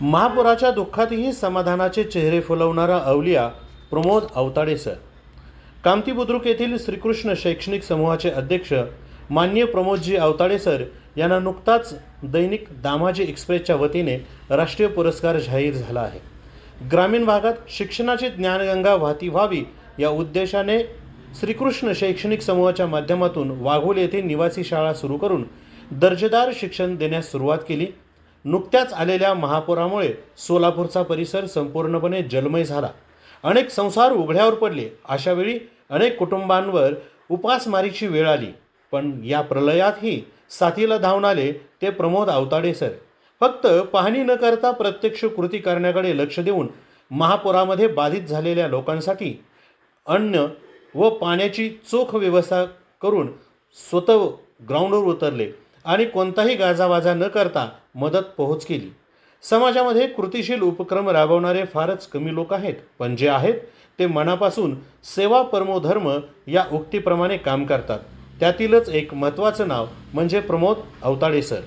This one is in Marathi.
महापुराच्या दुःखातही समाधानाचे चेहरे फुलवणारा अवलिया प्रमोद अवताडे सर कामती बुद्रुक येथील श्रीकृष्ण शैक्षणिक समूहाचे अध्यक्ष मान्य प्रमोदजी अवताडे सर यांना नुकताच दैनिक दामाजी एक्सप्रेसच्या वतीने राष्ट्रीय पुरस्कार जाहीर झाला आहे. ग्रामीण भागात शिक्षणाची ज्ञानगंगा वाहती व्हावी या उद्देशाने श्रीकृष्ण शैक्षणिक समूहाच्या माध्यमातून वाघोल येथे निवासी शाळा सुरू करून दर्जेदार शिक्षण देण्यास सुरुवात केली. नुकत्याच आलेल्या महापुरामुळे सोलापूरचा परिसर संपूर्णपणे जलमय झाला. अनेक संसार उघड्यावर पडले. अशावेळी अनेक कुटुंबांवर उपासमारीची वेळ आली. पण या प्रलयातही साथीला धावून आले ते प्रमोद अवताडे सर. फक्त पाहणी न करता प्रत्यक्ष कृती करण्याकडे लक्ष देऊन महापुरामध्ये बाधित झालेल्या लोकांसाठी अन्न व पाण्याची चोख व्यवस्था करून स्वतः ग्राउंडवर उतरले. आणि कोणताही गाजावाजा न करता मदत पोहोच केली. समाजामध्ये कृतिशील उपक्रम राबवणारे फारच कमी लोक आहेत. पण जे आहेत ते मनापासून सेवा परमो धर्म या उक्तीप्रमाणे काम करतात. त्यातीलच एक महत्त्वाचं नाव म्हणजे प्रमोद अवताडे सर